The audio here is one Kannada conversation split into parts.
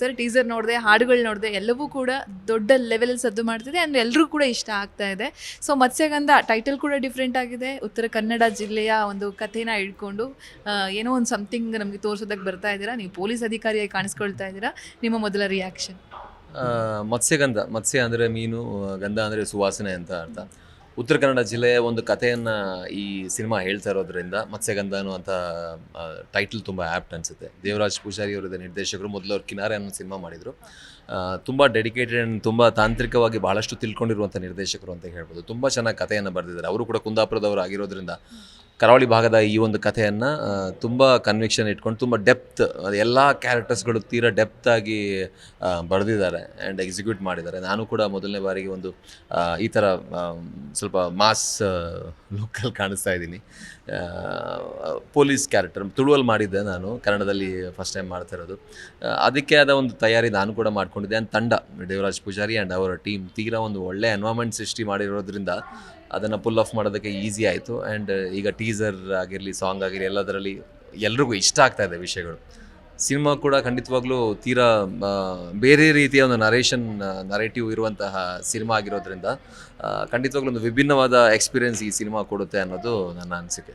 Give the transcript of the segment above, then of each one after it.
ಸರ್ ಟೀಸರ್ ನೋಡಿದೆ, ಹಾಡುಗಳು ನೋಡಿದೆ, ಎಲ್ಲವೂ ಕೂಡ ದೊಡ್ಡ ಲೆವೆಲಲ್ಲಿ ಸದ್ದು ಮಾಡ್ತಿದೆ ಅಂದರೆ ಎಲ್ಲರೂ ಕೂಡ ಇಷ್ಟ ಆಗ್ತಾ ಇದೆ. ಸೊ ಮತ್ಸ್ಯಗಂಧ ಟೈಟಲ್ ಕೂಡ ಡಿಫ್ರೆಂಟ್ ಆಗಿದೆ. ಉತ್ತರ ಕನ್ನಡ ಜಿಲ್ಲೆಯ ಒಂದು ಕಥೆನ ಇಟ್ಕೊಂಡು ಏನೋ ಒಂದು ಸಮಥಿಂಗ್ ನಮಗೆ ತೋರಿಸೋದಕ್ಕೆ ಬರ್ತಾ ಇದ್ದೀರಾ. ನೀವು ಪೊಲೀಸ್ ಅಧಿಕಾರಿಯಾಗಿ ಕಾಣಿಸ್ಕೊಳ್ತಾ ಇದ್ದೀರಾ. ನಿಮ್ಮ ಮೊದಲ ರಿಯಾಕ್ಷನ್ ಮತ್ಸ್ಯಗಂಧ. ಮತ್ಸ್ಯ ಅಂದರೆ ಮೀನು, ಗಂಧ ಅಂದರೆ ಸುವಾಸನೆ ಅಂತ ಅರ್ಥ. ಉತ್ತರ ಕನ್ನಡ ಜಿಲ್ಲೆಯ ಒಂದು ಕಥೆಯನ್ನು ಈ ಸಿನಿಮಾ ಹೇಳ್ತಾ ಇರೋದ್ರಿಂದ ಮತ್ಸ್ಯಗಂಧ ಅನ್ನುವಂಥ ಟೈಟಲ್ ತುಂಬ ಆ್ಯಪ್ಟ್ ಅನಿಸುತ್ತೆ. ದೇವರಾಜ್ ಪೂಜಾರಿ ಅವರದ ನಿರ್ದೇಶಕರು ಮೊದಲು ಅವ್ರು ಕಿನಾರೆ ಅನ್ನೋ ಸಿನಿಮಾ ಮಾಡಿದರು. ತುಂಬ ಡೆಡಿಕೇಟೆಡ್ ಆ್ಯಂಡ್ ತುಂಬ ತಾಂತ್ರಿಕವಾಗಿ ಬಹಳಷ್ಟು ತಿಳ್ಕೊಂಡಿರುವಂಥ ನಿರ್ದೇಶಕರು ಅಂತ ಹೇಳ್ಬೋದು. ತುಂಬ ಚೆನ್ನಾಗಿ ಕಥೆಯನ್ನು ಬರೆದಿದ್ದಾರೆ. ಅವರು ಕೂಡ ಕುಂದಾಪುರದವರು ಆಗಿರೋದ್ರಿಂದ ಕರಾವಳಿ ಭಾಗದ ಈ ಒಂದು ಕಥೆಯನ್ನು ತುಂಬ ಕನ್ವಿಕ್ಷನ್ ಇಟ್ಕೊಂಡು, ತುಂಬ ಡೆಪ್ತ್ ಎಲ್ಲ ಕ್ಯಾರೆಕ್ಟರ್ಸ್ಗಳು ತೀರಾ ಆಗಿ ಬರೆದಿದ್ದಾರೆ ಆ್ಯಂಡ್ ಎಕ್ಸಿಕ್ಯೂಟ್ ಮಾಡಿದ್ದಾರೆ. ನಾನು ಕೂಡ ಮೊದಲನೇ ಬಾರಿಗೆ ಒಂದು ಈ ಥರ ಸ್ವಲ್ಪ ಮಾಸ್ ಲುಕ್ಕಲ್ಲಿ ಕಾಣಿಸ್ತಾ ಇದ್ದೀನಿ. ಪೊಲೀಸ್ ಕ್ಯಾರೆಕ್ಟರ್ ತುಳುವಲ್ಲಿ ಮಾಡಿದ್ದೆ ನಾನು, ಕನ್ನಡದಲ್ಲಿ ಫಸ್ಟ್ ಟೈಮ್ ಮಾಡ್ತಾ ಇರೋದು. ಅದಕ್ಕೆ ಆದ ಒಂದು ತಯಾರಿ ನಾನು ಕೂಡ ಮಾಡ್ಕೊಂಡಿದ್ದೆ. ಆ್ಯಂಡ್ ತಂಡ, ದೇವರಾಜ್ ಪೂಜಾರಿ ಆ್ಯಂಡ್ ಅವರ ಟೀಮ್ ತೀರಾ ಒಂದು ಒಳ್ಳೆ ಎನ್ವೈರ್ಮೆಂಟ್ ಸೃಷ್ಟಿ ಮಾಡಿರೋದ್ರಿಂದ ಅದನ್ನು ಪುಲ್ ಆಫ್ ಮಾಡೋದಕ್ಕೆ ಈಸಿ ಆಯಿತು. ಆ್ಯಂಡ್ ಈಗ ಟೀಸರ್ ಆಗಿರಲಿ ಸಾಂಗ್ ಆಗಿರಲಿ, ಎಲ್ಲದರಲ್ಲಿ ಎಲ್ರಿಗೂ ಇಷ್ಟ ಆಗ್ತಾ ಇದೆ ವಿಷಯಗಳು. ಸಿನಿಮಾ ಕೂಡ ಖಂಡಿತವಾಗ್ಲೂ ತೀರಾ ಬೇರೆ ರೀತಿಯ ಒಂದು ನರೇಷನ್ ನರೇಟಿವ್ ಇರುವಂತಹ ಸಿನಿಮಾ ಆಗಿರೋದ್ರಿಂದ ಖಂಡಿತವಾಗ್ಲೂ ಒಂದು ವಿಭಿನ್ನವಾದ ಎಕ್ಸ್ಪೀರಿಯನ್ಸ್ ಈ ಸಿನಿಮಾ ಕೊಡುತ್ತೆ ಅನ್ನೋದು ನನ್ನ ಅನಿಸಿಕೆ.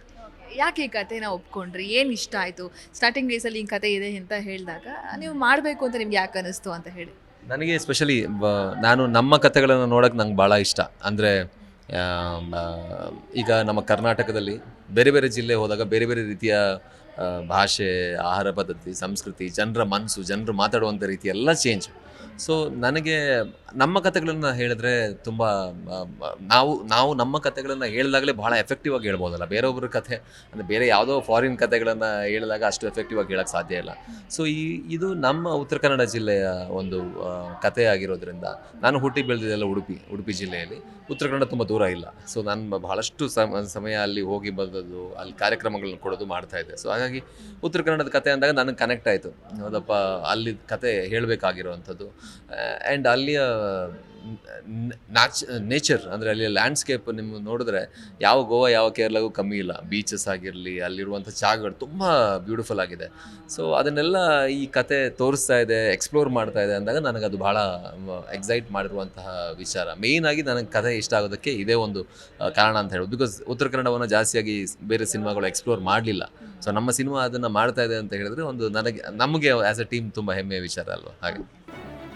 ಯಾಕೆ ಈ ಕಥೆನ ಒಪ್ಕೊಂಡ್ರಿ? ಏನು ಇಷ್ಟ ಆಯಿತು? ಸ್ಟಾರ್ಟಿಂಗ್ ಡೇಸಲ್ಲಿ ಈ ಕತೆ ಇದೆ ಅಂತ ಹೇಳಿದಾಗ ನೀವು ಮಾಡಬೇಕು ಅಂತ ನಿಮ್ಗೆ ಯಾಕೆ ಅನ್ನಿಸ್ತು ಅಂತ ಹೇಳಿ. ನನಗೆ ಸ್ಪೆಷಲಿ ನಾನು ನಮ್ಮ ಕಥೆಗಳನ್ನು ನೋಡೋಕೆ ನಂಗೆ ಭಾಳ ಇಷ್ಟ. ಅಂದರೆ ಈಗ ನಮ್ಮ ಕರ್ನಾಟಕದಲ್ಲಿ ಬೇರೆ ಬೇರೆ ಜಿಲ್ಲೆ ಹೋದಾಗ ಬೇರೆ ಬೇರೆ ರೀತಿಯ ಭಾಷೆ, ಆಹಾರ ಪದ್ಧತಿ, ಸಂಸ್ಕೃತಿ, ಜನರ ಮನಸ್ಸು ಜನರು ಮಾತಾಡುವಂಥ ರೀತಿ ಎಲ್ಲ ಚೇಂಜ್ ಸೊ ನನಗೆ ನಮ್ಮ ಕಥೆಗಳನ್ನು ಹೇಳಿದ್ರೆ ತುಂಬ ನಾವು ನಾವು ನಮ್ಮ ಕಥೆಗಳನ್ನು ಹೇಳಿದಾಗಲೇ ಭಾಳ ಎಫೆಕ್ಟಿವ್ ಆಗಿ ಹೇಳ್ಬೋದಲ್ಲ. ಬೇರೊಬ್ಬರ ಕಥೆ, ಅಂದರೆ ಬೇರೆ ಯಾವುದೋ ಫಾರಿನ್ ಕಥೆಗಳನ್ನು ಹೇಳಿದಾಗ ಅಷ್ಟು ಎಫೆಕ್ಟಿವ್ ಆಗಿ ಹೇಳೋಕ್ಕೆ ಸಾಧ್ಯ ಇಲ್ಲ. ಸೊ ಈ, ಇದು ನಮ್ಮ ಉತ್ತರ ಕನ್ನಡ ಜಿಲ್ಲೆಯ ಒಂದು ಕಥೆ ಆಗಿರೋದ್ರಿಂದ ನಾನು ಹುಟ್ಟಿ ಬೆಳೆದಿದ್ದೆಲ್ಲ ಉಡುಪಿ ಉಡುಪಿ ಜಿಲ್ಲೆಯಲ್ಲಿ. ಉತ್ತರ ಕನ್ನಡ ತುಂಬ ದೂರ ಇಲ್ಲ. ಸೊ ನಾನು ಬಹಳಷ್ಟು ಸಮ, ಸಮಯ ಅಲ್ಲಿ ಹೋಗಿ ಬಂದದ್ದು, ಅಲ್ಲಿ ಕಾರ್ಯಕ್ರಮಗಳನ್ನ ಕೊಡೋದು ಮಾಡ್ತಾ ಇದ್ದೆ. ಸೊ ಹಾಗಾಗಿ ಉತ್ತರ ಕನ್ನಡದ ಕತೆ ಅಂದಾಗ ನನಗೆ ಕನೆಕ್ಟ್ ಆಯಿತು. ಹೌದಪ್ಪ ಅಲ್ಲಿ ಕತೆ ಹೇಳಬೇಕಾಗಿರುವಂಥದ್ದು. ಆ್ಯಂಡ್ ಅಲ್ಲಿಯ ನ್ಯಾಚ್ ನೇಚರ್ ಅಂದರೆ ಅಲ್ಲಿಯ ಲ್ಯಾಂಡ್ಸ್ಕೇಪ್ ನಿಮ್ಮ ನೋಡಿದ್ರೆ ಯಾವ ಗೋವಾ ಯಾವ ಕೇರಳಗೂ ಕಮ್ಮಿ ಇಲ್ಲ. ಬೀಚಸ್ ಆಗಿರಲಿ ಅಲ್ಲಿರುವಂಥ ಜಾಗಗಳು ತುಂಬ ಬ್ಯೂಟಿಫುಲ್ ಆಗಿದೆ. ಸೊ ಅದನ್ನೆಲ್ಲ ಈ ಕತೆ ತೋರಿಸ್ತಾ ಇದೆ ಎಕ್ಸ್ಪ್ಲೋರ್ ಮಾಡ್ತಾ ಇದೆ ಅಂದಾಗ ನನಗೆ ಅದು ಭಾಳ ಎಕ್ಸೈಟ್ ಮಾಡಿರುವಂತಹ ವಿಚಾರ. ಮೇಯ್ನ್ ಆಗಿ ನನಗೆ ಕತೆ ಇಷ್ಟ ಆಗೋದಕ್ಕೆ ಇದೇ ಒಂದು ಆ, ಕಾರಣ ಅಂತ ಹೇಳೋದು ಬಿಕಾಸ್ ಉತ್ತರ ಕನ್ನಡವನ್ನು ಜಾಸ್ತಿಯಾಗಿ ಬೇರೆ ಸಿನಿಮಾಗಳು ಎಕ್ಸ್ಪ್ಲೋರ್ ಮಾಡಲಿಲ್ಲ. ಸೊ ನಮ್ಮ ಸಿನಿಮಾ ಅದನ್ನು ಮಾಡ್ತಾ ಇದೆ ಅಂತ ಹೇಳಿದ್ರೆ ಒಂದು ನನಗೆ ನಮಗೆ ಆ್ಯಸ್ ಅ ಟೀಮ್ ತುಂಬ ಹೆಮ್ಮೆಯ ವಿಚಾರ ಅಲ್ವಾ? ಹಾಗೆ.